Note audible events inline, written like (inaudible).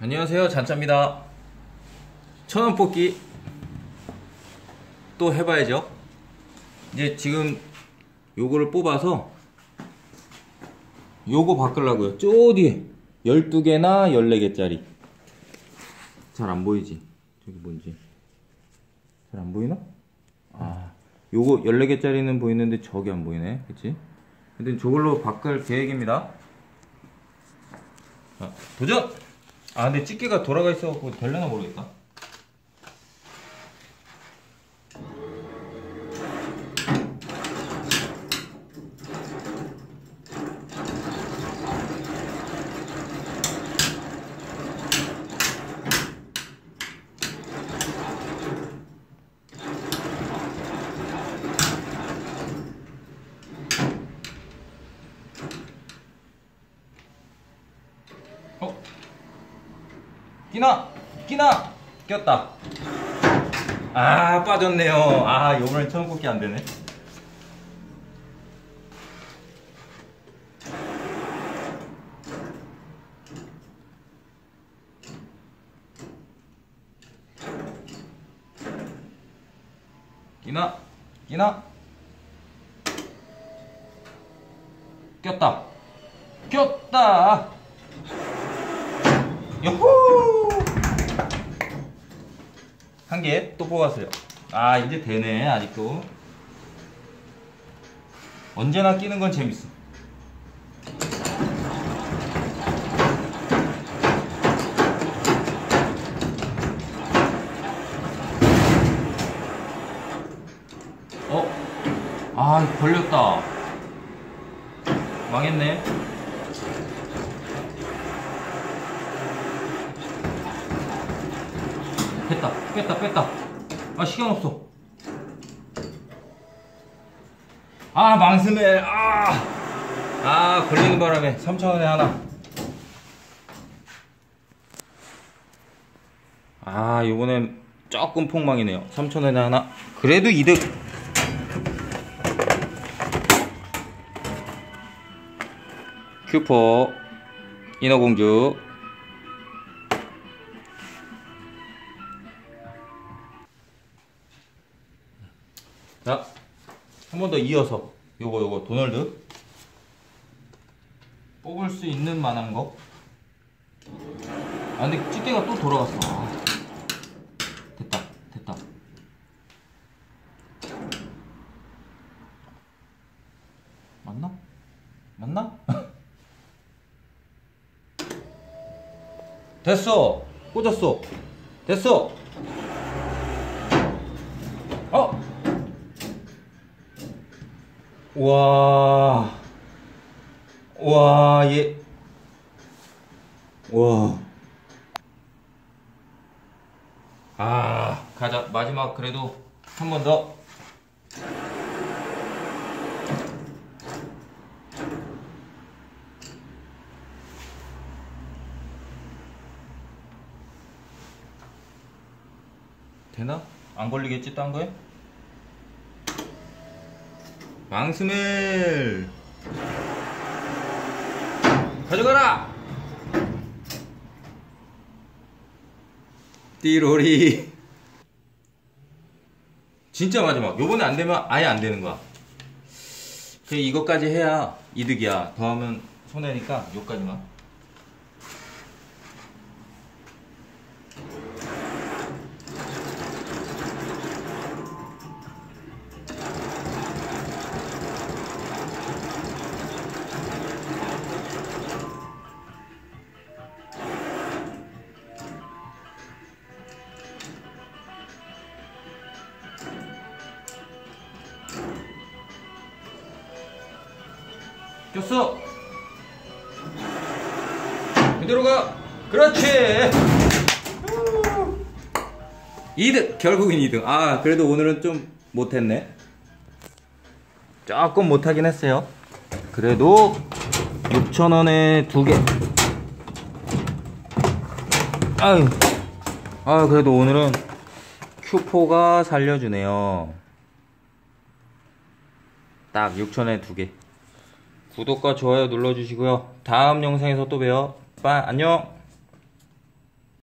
안녕하세요 잔짜입니다. 천원 뽑기 또 해봐야죠. 이제 지금 요거를 뽑아서 요거 바꾸려고요. 쪼 뒤에 12개나 14개짜리. 잘 안 보이지? 저기 뭔지. 잘 안 보이나? 아 요거 14개짜리는 보이는데 저기 안 보이네. 그치? 근데 저걸로 바꿀 계획입니다. 자, 도전! 아 근데 집게가 돌아가 있어갖고 될려나 모르겠다 끼나! 끼나! 꼈다 아 빠졌네요 아 요번엔 처음 꽂기 안되네 끼나! 끼나! 꼈다 꼈다 요호! 한 개 또 뽑았어요. 아, 이제 되네, 아직도. 언제나 끼는 건 재밌어. 어? 아, 걸렸다. 망했네. 됐다 뺐다 뺐다. 아 시간 없어. 아 망스멜 아, 아 걸리는 바람에 3천원에 하나. 아 요번엔 조금 폭망이네요. 3천원에 하나. 그래도 이득. 큐퍼 인어공주 자, 한 번 더 이어서 요거 요거 도널드 뽑을 수 있는 만한 거. 아 근데 집게가 또 돌아갔어. 아, 됐다, 됐다. 맞나? 맞나? (laughs) 됐어, 꽂았어, 됐어. 어. 와, 와, 얘, 와. 아, 가자. 마지막 그래도 한 번 더. 되나? 안 걸리겠지, 딴 거에? 망스멜. 가져가라! 띠로리. 진짜 마지막. 요번에 안 되면 아예 안 되는 거야. 그 이것까지 해야 이득이야. 더하면 손해니까 요까지만 꼈어 그대로 가. 그렇지. 이득 결국엔 이득. 아 그래도 오늘은 좀 못했네. 조금 못하긴 했어요. 그래도 6천원에 두개. 아유. 아 그래도 오늘은 큐포가 살려주네요. 딱 6천원에 두개 구독과 좋아요 눌러주시고요. 다음 영상에서 또 봬요. 빠 안녕.